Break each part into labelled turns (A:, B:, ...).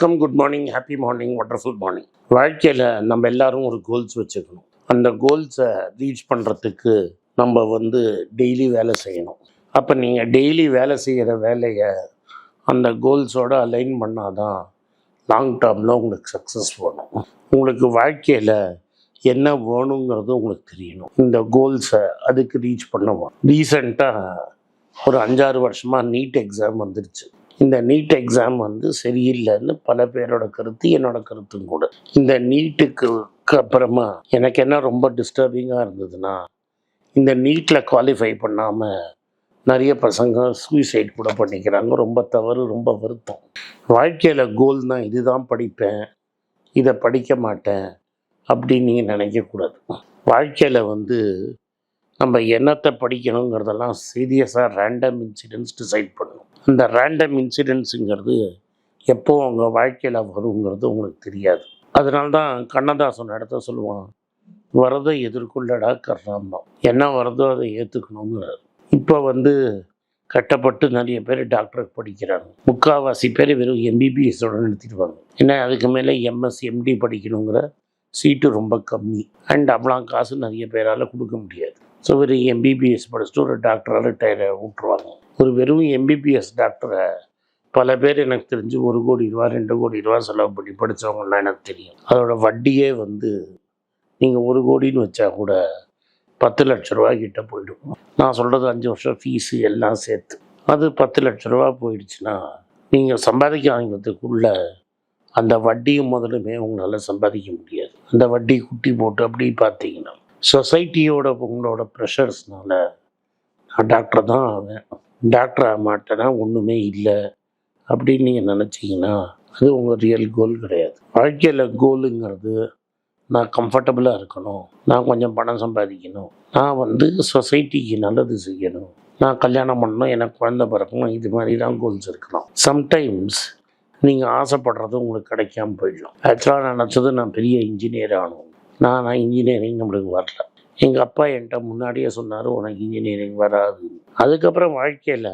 A: வணக்கம் good morning happy morning wonderful morning வாழ்க்கையில் நம்ம எல்லாரும் ஒரு கோல்ஸ் வச்சுக்கணும். அந்த கோல்ஸை ரீச் பண்ணுறதுக்கு நம்ம வந்து டெய்லி வேலை செய்யணும். அப்போ நீங்கள் டெய்லி வேலை செய்கிற வேலையை அந்த கோல்ஸோடு அலைன் பண்ணால் தான் லாங் டேர்மில் உங்களுக்கு சக்ஸஸ் வேணும் உங்களுக்கு வாழ்க்கையில் என்ன வேணுங்கிறது உங்களுக்கு தெரியணும். இந்த கோல்ஸை அதுக்கு ரீச் பண்ணுவோம். ரீசெண்டாக ஒரு அஞ்சாறு வருஷமாக நீட் எக்ஸாம் வந்துருச்சு. இந்த நீட் எக்ஸாம் வந்து சரியில்லைன்னு பல பேரோட கருத்து என்னோட கருத்தும் கூட. இந்த நீட்டுக்கு அப்புறமா எனக்கு என்ன ரொம்ப டிஸ்டர்பிங்காக இருந்ததுன்னா இந்த நீட்டில் குவாலிஃபை பண்ணாமல் நிறைய பசங்க சூசைட் கூட பண்ணிக்கிறாங்க. ரொம்ப தவறு ரொம்ப வருத்தம். வாழ்க்கையில் கோல் தான் இதுதான் படிப்பேன் இதை படிக்க மாட்டேன் அப்படின்னு நீங்கள் நினைக்கக்கூடாது. வாழ்க்கையில் வந்து நம்ம என்னத்தை படிக்கணுங்கிறதெல்லாம் சீரியஸாக ரேண்டம் இன்சிடென்ட்ஸ் டிசைட் பண்ணணும். அந்த ரேண்டம் இன்சிடென்ட்ஸுங்கிறது எப்போ உங்கள் வாழ்க்கையில் வருங்கிறது உங்களுக்கு தெரியாது. அதனால்தான் கண்ணதாசன் இடத்த சொல்லுவான் வரதை எதிர்கொள்ளடா கர்ணாம்பம் என்ன வருதோ அதை ஏற்றுக்கணுங்கிறார் இப்போ வந்து கட்டப்பட்டு நிறைய பேர் டாக்டருக்கு படிக்கிறாங்க. முக்கால்வாசி பேர் வெறும் எம்பிபிஎஸோட நிறுத்திடுவாங்க. ஏன்னா அதுக்கு மேலே எம்எஸ் எம்டி படிக்கணுங்கிற சீட்டு ரொம்ப கம்மி. அண்ட் அவ்வளோ காசு நிறைய பேரால் கொடுக்க முடியாது. ஸோ வெறும் எம்பிபிஎஸ் படிச்சுட்டு ஒரு டாக்டராக ரிட்டையர் விட்டுருவாங்க. ஒரு வெறும் எம்பிபிஎஸ் டாக்டரை பல பேர் எனக்கு தெரிஞ்சு ஒரு கோடி ரூபா ரெண்டு கோடி ரூபா செலவு பண்ணி படித்தவங்கலாம் எனக்கு தெரியும். அதோட வட்டியே வந்து நீங்கள் ஒரு கோடின்னு வச்சா கூட பத்து லட்ச ரூபா கிட்ட போயிடும். நான் சொல்கிறது அஞ்சு வருஷம் ஃபீஸு எல்லாம் சேர்த்து. அது பத்து லட்ச ரூபா போயிடுச்சுன்னா நீங்கள் சம்பாதிக்க ஆரம்பிக்கிறதுக்குள்ள அந்த வட்டியும் முதலுமே உங்களால் சம்பாதிக்க முடியாது. அந்த வட்டி குட்டி போட்டு அப்படி பார்த்தீங்கன்னா சொசைட்டியோட உங்களோட ப்ரெஷர்ஸ்னால நான் டாக்டர் தான் ஆவேன். டாக்டர் ஆக மாட்டேன்னா ஒன்றுமே இல்லை அப்படின்னு நீங்கள் நினச்சிங்கன்னா அது உங்கள் ரியல் கோல் கிடையாது. வாழ்க்கையில் கோலுங்கிறது நான் கம்ஃபர்டபுளாக இருக்கணும். நான் கொஞ்சம் பணம் சம்பாதிக்கணும். நான் வந்து சொசைட்டிக்கு நல்லது செய்யணும். நான் கல்யாணம் பண்ணணும். எனக்கு குழந்த பிறக்கணும். இது மாதிரி தான் கோல்ஸ் இருக்கலாம் சம்டைம்ஸ் நீங்கள் ஆசைப்படுறது உங்களுக்கு கிடைக்காம போயிடலாம். ஆக்சுவலாக நான் நினச்சது நான் பெரிய இன்ஜினியர் ஆகணும். நான் நான் இன்ஜினியரிங் நம்மளுக்கு வரல. எங்கள் அப்பா என்கிட்ட முன்னாடியே சொன்னார் உனக்கு இன்ஜினியரிங் வராது. அதுக்கப்புறம் வாழ்க்கையில்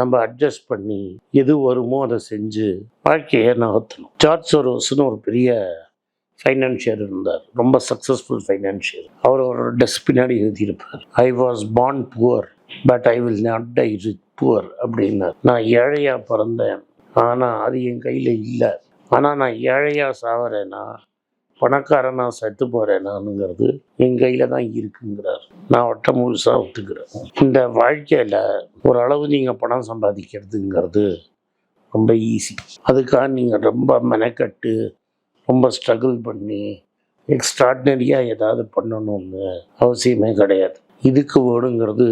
A: நம்ம அட்ஜஸ்ட் பண்ணி எது வருமோ அதை செஞ்சு வாழ்க்கையை நகர்த்தணும். ஜார்ஜ் சோரோஸ்னு ஒரு பெரிய ஃபைனான்ஷியர் இருந்தார். ரொம்ப சக்ஸஸ்ஃபுல் ஃபைனான்ஷியர் அவர் ஒரு டெஸ்க் பின்னாடி எழுதியிருப்பார். I was born poor but I will not die rich poor அப்படின்னார். நான் ஏழையாக பிறந்தேன். ஆனால் அது என் கையில் இல்லை. ஆனால் நான் ஏழையாக சாவறேன்னா பணக்காரன் நான் செத்து போகிறேன் நானுங்கிறது என் கையில் தான் இருக்குங்கிறார். நான் ஒட்ட முழுசாக ஒத்துக்கிறேன். இந்த வாழ்க்கையில் ஓரளவு நீங்கள் பணம் சம்பாதிக்கிறதுங்கிறது ரொம்ப ஈஸி அதுக்காக நீங்கள் ரொம்ப மெனக்கட்டு ரொம்ப ஸ்ட்ரகிள் பண்ணி எக்ஸ்ட்ராடினரியாக ஏதாவது பண்ணணும்னு அவசியமே கிடையாது. இதுக்கு வேணுங்கிறது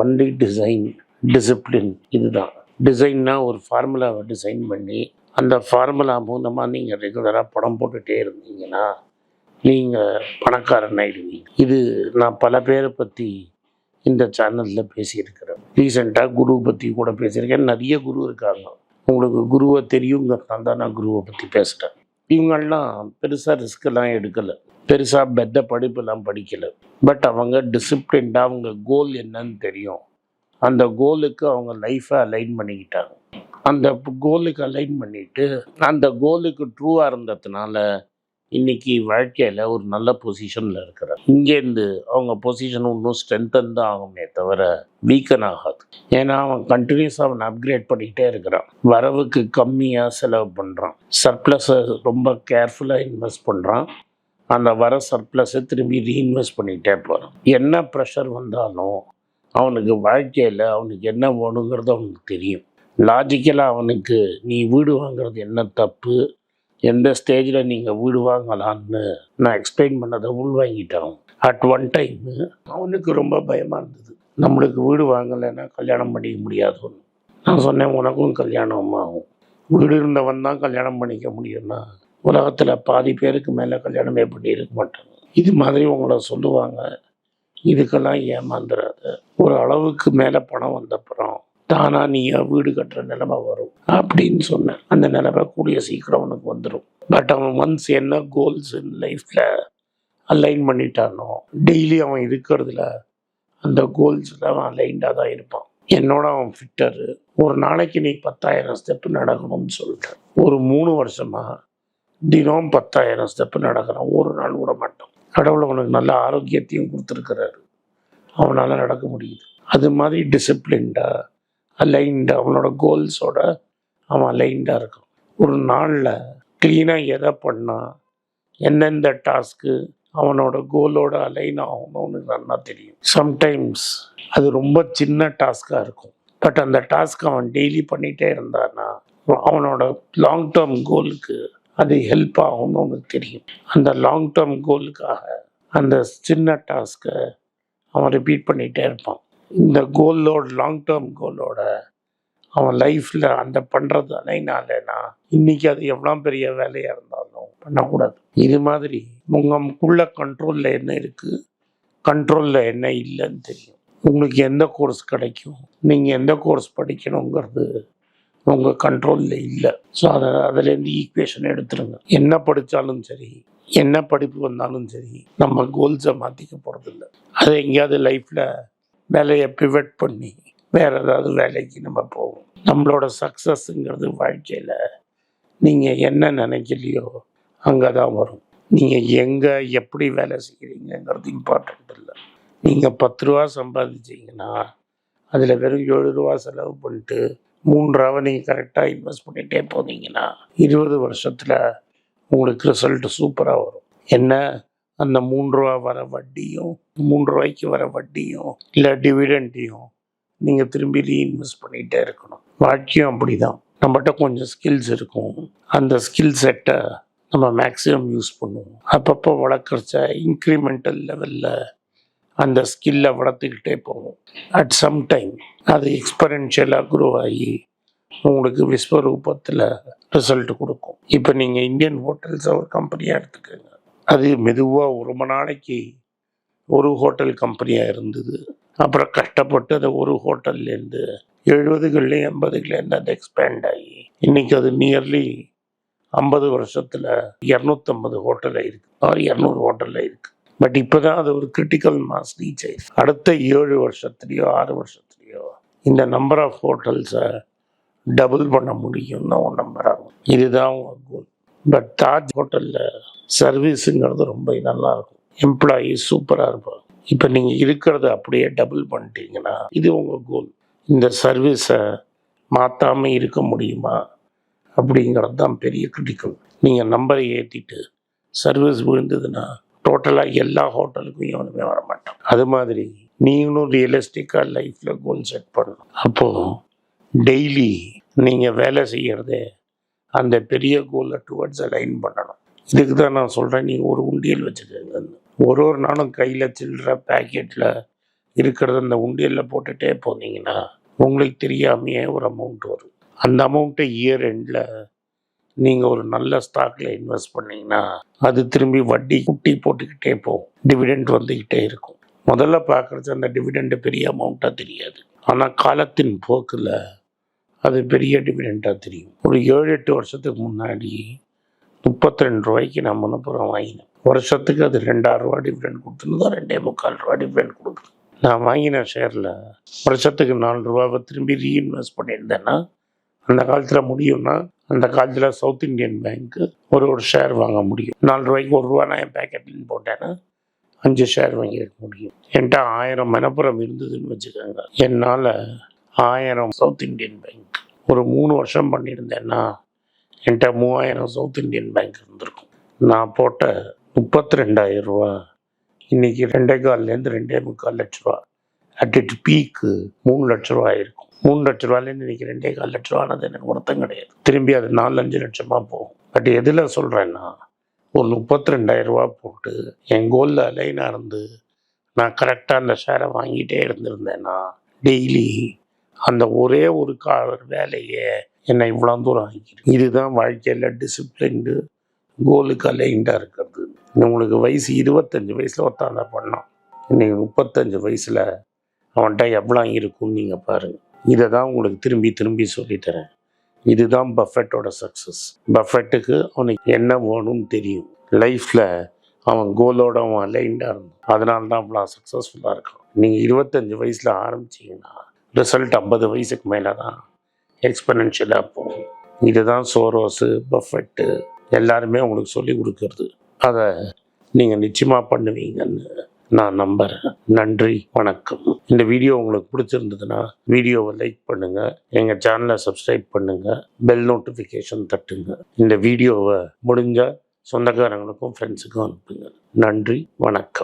A: ஒன்லி டிசைன் டிசிப்ளின் இதுதான். டிசைன்னா ஒரு ஃபார்முலாவை டிசைன் பண்ணி அந்த ஃபார்முலா மூலமாக நீங்கள் ரெகுலராக படம் போட்டுகிட்டே இருந்தீங்கன்னா நீங்கள் பணக்காரன் ஆயிடுவீங்க. இது நான் பல பேரை பற்றி இந்த சேனலில் பேசியிருக்கிறேன். ரீசெண்டாக குரு பற்றி கூட பேசியிருக்கேன். நிறைய குரு இருக்காங்க. உங்களுக்கு குருவை தெரியுங்கிறதுனால தான் நான் குருவை பற்றி பேசுகிறேன் இவங்கள்லாம் பெருசாக ரிஸ்க்கெல்லாம் எடுக்கலை. பெருசாக பெத்த படிப்பெல்லாம் படிக்கலை. பட் அவங்க டிசிப்ளின்டாக அவங்க கோல் என்னன்னு தெரியும். அந்த கோலுக்கு அவங்க லைஃப்பை அலைன் பண்ணிக்கிட்டாங்க. அந்த கோலுக்கு அலைன் பண்ணிட்டு அந்த கோலுக்கு ட்ரூவாக இருந்ததுனால இன்னைக்கு வாழ்க்கையில் ஒரு நல்ல பொசிஷனில் இருக்கிறார். இங்கேருந்து அவங்க பொசிஷன் இன்னும் ஸ்ட்ரென்தன் தான் ஆகுமே தவிர வீக்கன் ஆகாது. ஏன்னா அவன் கண்டினியூஸாக அவன் அப்கிரேட் பண்ணிக்கிட்டே இருக்கிறான். வரவுக்கு கம்மியாக செலவு பண்ணுறான் சர்ப்ளஸை ரொம்ப கேர்ஃபுல்லாக இன்வெஸ்ட் பண்ணுறான் அந்த வர சர்ப்ளஸை திரும்பி ரீஇன்வெஸ்ட் பண்ணிகிட்டே போகிறான் என்ன ப்ரெஷர் வந்தாலும் அவனுக்கு வாழ்க்கையில் அவனுக்கு என்ன வேணுங்கிறது அவனுக்கு தெரியும். லாஜிக்கலாக அவனுக்கு நீ வீடு வாங்குறது என்ன தப்பு? எந்த ஸ்டேஜில் நீங்கள் வீடு வாங்கலான்னு நான் எக்ஸ்பிளைன் பண்ணதை உள்வாங்கிட்டான். அட் ஒன் டைம் அவனுக்கு ரொம்ப பயமாக இருந்தது. நம்மளுக்கு வீடு வாங்கலைன்னா கல்யாணம் பண்ணிக்க முடியாதுன்னு. நான் சொன்னேன் உனக்கும் கல்யாணம் ஆகும். வீடு இருந்தவன் தான் கல்யாணம் பண்ணிக்க முடியும்னா உலகத்தில் பாதி பேருக்கு மேலே கல்யாணமே பண்ணியிருக்க மாட்டாங்க இது மாதிரி உங்களை சொல்லுவாங்க. இதுக்கெல்லாம் ஏமாந்துடாத ஒரு அளவுக்கு மேலே பணம் வந்தப்புறம் தானா நீயா வீடு கட்டுற நிலைமை வரும் அப்படின்னு சொன்னேன் அந்த நிலைமை கூடிய சீக்கிரம் அவனுக்கு வந்துடும் பட் அவன் ஒன்ஸ் என்ன கோல்ஸ் லைஃப்பில் அலைன் பண்ணிட்டானோ டெய்லி அவன் இருக்கிறதுல அந்த கோல்ஸில் அவன் அலைன்டாக தான் இருப்பான். என்னோட அவன் ஃபிட்டரு ஒரு நாளைக்கு நீ பத்தாயிரம் ஸ்டெப்பு நடக்கணும்னு சொல்லிட்டேன். ஒரு மூணு வருஷமாக தினம் பத்தாயிரம் ஸ்டெப்பு நடக்கிறான். ஒரு நாள் விட மாட்டான். கடவுள் அவனுக்கு நல்ல ஆரோக்கியத்தையும் கொடுத்துருக்கிறாரு. அவனால் நடக்க முடியுது. அது மாதிரி டிசிப்ளின்டாக அலைன்டாக அவனோட கோல்ஸோட அவன் அலைன்டாக இருக்கான். ஒரு நாளில் க்ளீனாக எதை பண்ணால் எந்தெந்த டாஸ்க்கு அவனோட கோலோட அலைன் ஆகணும்னு அவனுக்கு நல்லா தெரியும். சம்டைம்ஸ் அது ரொம்ப சின்ன டாஸ்காக இருக்கும். பட் அந்த டாஸ்க் அவன் டெய்லி பண்ணிகிட்டே இருந்தானா அவனோட லாங் டேர்ம் கோலுக்கு அது ஹெல்ப் ஆகும்னு அவனுக்கு தெரியும். அந்த லாங் டேர்ம் கோலுக்காக அந்த சின்ன டாஸ்க்கை அவன் ரிப்பீட் பண்ணிகிட்டே இருப்பான். இந்த கோலோட லாங் டேர்ம் கோலோட அவன் லைஃப்பில் அந்த பண்ணுறது அலைனாலனா இன்றைக்கி அது எவ்வளோ பெரிய வேலையாக இருந்தாலும் பண்ணக்கூடாது. இது மாதிரி உங்களுக்குள்ள கண்ட்ரோலில் என்ன இருக்குது கண்ட்ரோலில் என்ன இல்லைன்னு தெரியும். உங்களுக்கு எந்த கோர்ஸ் கிடைக்கும்? நீங்கள் எந்த கோர்ஸ் படிக்கணுங்கிறது உங்கள் கண்ட்ரோலில் இல்லை. ஸோ அதை அதுலேருந்து ஈக்குவேஷன் எடுத்துருங்க. என்ன படித்தாலும் சரி என்ன படிப்பு வந்தாலும் சரி நம்ம கோல்ஸை மாற்றிக்க போகிறதில்ல அது எங்கேயாவது லைஃப்பில் வேலையை பிவட் பண்ணி வேற ஏதாவது வேலைக்கு நம்ம போவோம். நம்மளோட சக்ஸஸ்ங்கிறது வாழ்க்கையில் நீங்கள் என்ன நினைக்கலையோ அங்கே தான் வரும். நீங்கள் எங்கே எப்படி வேலை செய்கிறீங்கங்கிறது இம்பார்ட்டண்ட் இல்லை. நீங்கள் பத்து ரூபா சம்பாதிச்சீங்கன்னா அதில் வெறும் ஏழு ரூபா செலவு பண்ணிட்டு மூணு நீங்கள் கரெக்டாக இன்வெஸ்ட் பண்ணிகிட்டே போனீங்கன்னா இருபது வருஷத்தில் உங்களுக்கு ரிசல்ட் சூப்பராக வரும். என்ன? அந்த மூன்று ரூபா வர வட்டியும் மூன்று ரூபாய்க்கு வர வட்டியும் இல்லை டிவிடெண்ட்டையும் நீங்கள் திரும்பி ரீஇன்வெஸ்ட் பண்ணிகிட்டே இருக்கணும். வாழ்க்கையும் அப்படி தான் நம்மகிட்ட கொஞ்சம் ஸ்கில்ஸ் இருக்கும். அந்த ஸ்கில் செட்டை நம்ம மேக்ஸிமம் யூஸ் பண்ணுவோம். அப்பப்போ வளர்க்குறச்ச இன்க்ரிமெண்டல் லெவலில் அந்த ஸ்கில்லை வளர்த்துக்கிட்டே போவோம். அட் சம் டைம் அது எக்ஸ்பரன்ஷியலாக குரோ ஆகி உங்களுக்கு விஸ்வரூபத்தில் ரிசல்ட் கொடுக்கும். இப்போ நீங்கள் இந்தியன் ஹோட்டல்ஸ் ஒரு கம்பெனியாக எடுத்துக்கோங்க. அது மெதுவாக ரொம்ப நாளைக்கு ஒரு ஹோட்டல் கம்பெனியாக இருந்தது. அப்புறம் கஷ்டப்பட்டு அதை ஒரு ஹோட்டல்லேருந்து எழுபதுகள்லேயும் எண்பதுகள்லேருந்து அது எக்ஸ்பேண்ட் ஆகி இன்னைக்கு அது நியர்லி ஐம்பது வருஷத்தில் இரநூத்தம்பது ஹோட்டலில் இருக்குது ஆறு இரநூறு ஹோட்டலில் இருக்குது பட் இப்போ தான் அது ஒரு கிரிட்டிக்கல் மாஸ் ரீச் ஆயிடுச்சு. அடுத்த ஏழு வருஷத்துலேயோ ஆறு வருஷத்துலேயோ இந்த நம்பர் ஆஃப் ஹோட்டல்ஸை டபுள் பண்ண முடியும்னு உன் நம்பர் ஆகும் இதுதான் கோல் பட் தாஜ் ஹோட்டலில் சர்வீஸுங்கிறது ரொம்ப நல்லாயிருக்கும். எம்ப்ளாயி சூப்பராக இருப்பாங்க. இப்போ நீங்கள் இருக்கிறத அப்படியே டபுள் பண்ணிட்டீங்கன்னா இது உங்கள் கோல் இந்த சர்வீஸை மாற்றாமல் இருக்க முடியுமா? அப்படிங்கிறது தான் பெரிய கிரிட்டிக்கல் நீங்கள் நம்பரை ஏற்றிட்டு சர்வீஸ் விழுந்ததுன்னா டோட்டலாக எல்லா ஹோட்டலுக்கும் எவனுமே வர மாட்டான் அது மாதிரி நீங்களும் ரியலிஸ்டிக்காக லைஃப்பில் கோல் செட் பண்ணணும். அப்போது டெய்லி நீங்கள் வேலை செய்கிறதே அந்த பெரிய கோலை டுவர்ட்ஸ் அலைன் பண்ணணும். இதுக்கு தான் நான் சொல்கிறேன் நீங்கள் ஒரு உண்டியல் வச்சுக்கோங்கன்னு ஒரு ஒரு நாளும் கையில் சில்லற பேக்கெட்டில் இருக்கிறத அந்த உண்டியலில் போட்டுகிட்டே போனீங்கன்னா உங்களுக்கு தெரியாமையே ஒரு அமௌண்ட் வரும். அந்த அமௌண்ட்டை இயர் எண்டில் நீங்கள் ஒரு நல்ல ஸ்டாக்கில் இன்வெஸ்ட் பண்ணிங்கன்னா அது திரும்பி வட்டி குட்டி போட்டுக்கிட்டே போகும். டிவிடெண்ட் வந்துக்கிட்டே இருக்கும். முதல்ல பார்க்குறது அந்த டிவிடெண்ட்டு பெரிய அமௌண்ட்டாக தெரியாது. ஆனால் காலத்தின் போக்கில் அது பெரிய டிவிடெண்ட்டாக தெரியும். ஒரு ஏழு எட்டு வருஷத்துக்கு முன்னாடி முப்பத்தி ரெண்டு ரூபாய்க்கு நான் மனப்புறம் வாங்கினேன். வருஷத்துக்கு அது ரெண்டாயிரம் ரூபா டிவிடெண்ட் கொடுத்துருந்தா ரெண்டே முக்கால் ரூபா டிவிடெண்ட் கொடுக்குது நான் வாங்கின ஷேரில் வருஷத்துக்கு நாலு ரூபாவை திரும்பி ரீஇன்வெஸ்ட் பண்ணியிருந்தேன்னா அந்த காலத்தில் முடியும்னா அந்த காலத்தில் சவுத் இந்தியன் பேங்க்கு ஒரு ஒரு ஷேர் வாங்க முடியும். நாலு ரூபாய்க்கு ஒரு ரூபா நான் என் பேக்கெட்லேருந்து போட்டேன்னா அஞ்சு ஷேர் வாங்கியிருக்க முடியும். என்கிட்ட ஆயிரம் மனப்புறம் இருந்ததுன்னு வச்சுக்கோங்க. என்னால் ஆயிரம் சவுத் இந்தியன் பேங்க் ஒரு மூணு வருஷம் பண்ணியிருந்தேன்னா என்கிட்ட மூவாயிரம் சவுத் இந்தியன் பேங்க் இருந்திருக்கும். நான் போட்ட முப்பத்தி ரெண்டாயிரம் ரூபா இன்னைக்கு ரெண்டே கால்லேருந்து ரெண்டே முக்கால் லட்ச ரூபா. அட் இட் பீக்கு மூணு லட்ச ரூபா ஆயிருக்கும். மூணு லட்ச ரூபாலேருந்து இன்னைக்கு ரெண்டே கால் லட்ச ரூபானது எனக்கு ஒருத்தம் கிடையாது. திரும்பி அது நாலு அஞ்சு லட்சமாக போகும். பட் எதில் சொல்கிறேன்னா ஒரு முப்பத்தி ரெண்டாயிரம் ரூபா போட்டு என் கோலில் அலைனாக இருந்து நான் கரெக்டாக அந்த ஷேரை வாங்கிட்டே இருந்திருந்தேன்னா டெய்லி அந்த ஒரே ஒரு கா வேலையை என்னை இவ்வளோ தூரம் ஆகிக்கிறேன் இதுதான் வாழ்க்கையில் டிசிப்ளின்டு கோலுக்கு அலைண்டாக இருக்கிறது. உங்களுக்கு வயசு இருபத்தஞ்சி வயசில் ஒருத்தாந்த பண்ணான். இன்றைக்கி முப்பத்தஞ்சு வயசில் அவன்கிட்ட எவ்வளோ இருக்கும்னு நீங்கள் பாருங்கள் இதை தான் உங்களுக்கு திரும்பி திரும்பி சொல்லித்தரேன் இதுதான் பஃபெட்டோட சக்ஸஸ் பஃபெட்டுக்கு அவனுக்கு என்ன வேணும்னு தெரியும். லைஃப்பில் அவன் கோலோட அவன் அலைண்டாக இருந்தான். அதனால தான் அவ்வளோ சக்ஸஸ்ஃபுல்லாக இருக்கான். நீங்கள் இருபத்தஞ்சி வயசில் ஆரம்பிச்சீங்கன்னா ரிசல்ட் ஐம்பது வயசுக்கு மேலே தான் எக்ஸ்பனன்ஷியலாக போகும். இதுதான் சோரோஸு பஃபெட்டு எல்லாருமே உங்களுக்கு சொல்லி கொடுக்கறது. அதை நீங்கள் நிச்சயமாக பண்ணுவீங்கன்னு நான் நம்புகிறேன் நன்றி வணக்கம். இந்த வீடியோ உங்களுக்கு பிடிச்சிருந்ததுன்னா வீடியோவை லைக் பண்ணுங்கள் எங்கள் சேனலை சப்ஸ்கிரைப் பண்ணுங்கள் பெல் நோட்டிஃபிகேஷன் தட்டுங்க. இந்த வீடியோவை முடிஞ்சால் சொந்தக்காரங்களுக்கும் ஃப்ரெண்ட்ஸுக்கும் அனுப்புங்க. நன்றி வணக்கம்.